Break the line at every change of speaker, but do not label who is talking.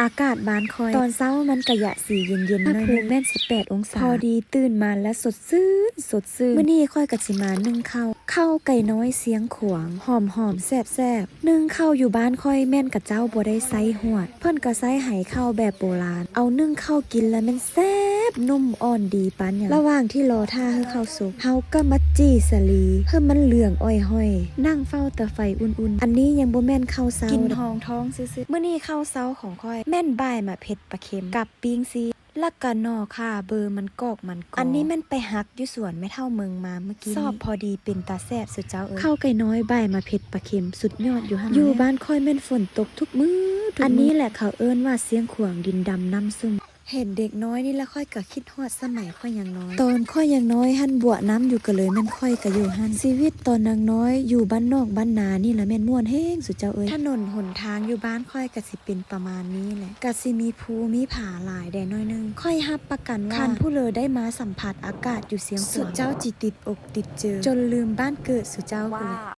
อากาศบ้านคอย ตอนเช้ามันกะยะสีเย็นๆหน่อยนึงแม่น18องศา พอดีตื่นมาแล้วสดชื่นสดชื่นมื้อนี้ค่อยกะสิมานึ่งข้าวข้าวไก่น้อยเสียงขวางหอมหอมๆแซ่บๆนึ่งข้าวอยู่บ้านค่อยแม่นกับเจ้าบ่ได้ไซหวด เพิ่นก็ไซไหข้าวแบบโบราณ เอานึ่งข้าวกินแล้วแม่นแซ่บ นุ่มอ่อนดีปานหยังระหว่างที่รอท่าให้ข้าวสุกเฮาก็มาจี้สลีเพิ่มมันเหลืองอ้อยห้อย นั่งเฝ้าแต่ไฟอุ่นๆ อันนี้ยังบ่แม่นข้าวเช้ากินหองท้องซื่อๆมื้อนี้ข้าวเช้าของค่อย แม่นบ่ายมาเผ็ดปลาเค็มกับปิ้งซีแล้วก็นอค่ะ เบอร์มันกอกมันกออันนี้แมันไปหักอยู่สวนไม่เท่าเมืองมาเมื่อกี้สอบพอดีเป็นตาแซ่บสุดเจ้าเอ้ยข้าวไก่น้อยบ่ายมาเผ็ดปลาเค็มสุดยอดอยู่หั่นอยู่บ้านค่อยแม่นฝนตกทุกมื้อทุกอันนี้แหละเขาเอิ้นว่าเสียงขวางดินดำน้ำซุ่ม เห็นเด็กน้อยนี่แล้วค่อยก็คิดฮอดสมัยค่อยยังน้อย ตอนค่อยยังน้อยหันบวน้ำอยู่ก็เลยแม่นค่อยก็อยู่หันชีวิตตอนนางน้อยอยู่บ้านนอกบ้านนานี่แหละแม่นม่วนเฮงสุดเจ้าเอ้ยถนนหนทางอยู่บ้านค่อยก็สิเป็นประมาณนี้แหละก็สิมีภูมีผาหลายแดน้อยหนึงค่อยฮับประกันว่าคันผู้เลอได้มาสัมผัสอากาศอยู่เสียงสุดเจ้าจิติดอกติดเจอ จนลืมบ้านเกิดสุดเจ้าไปเลย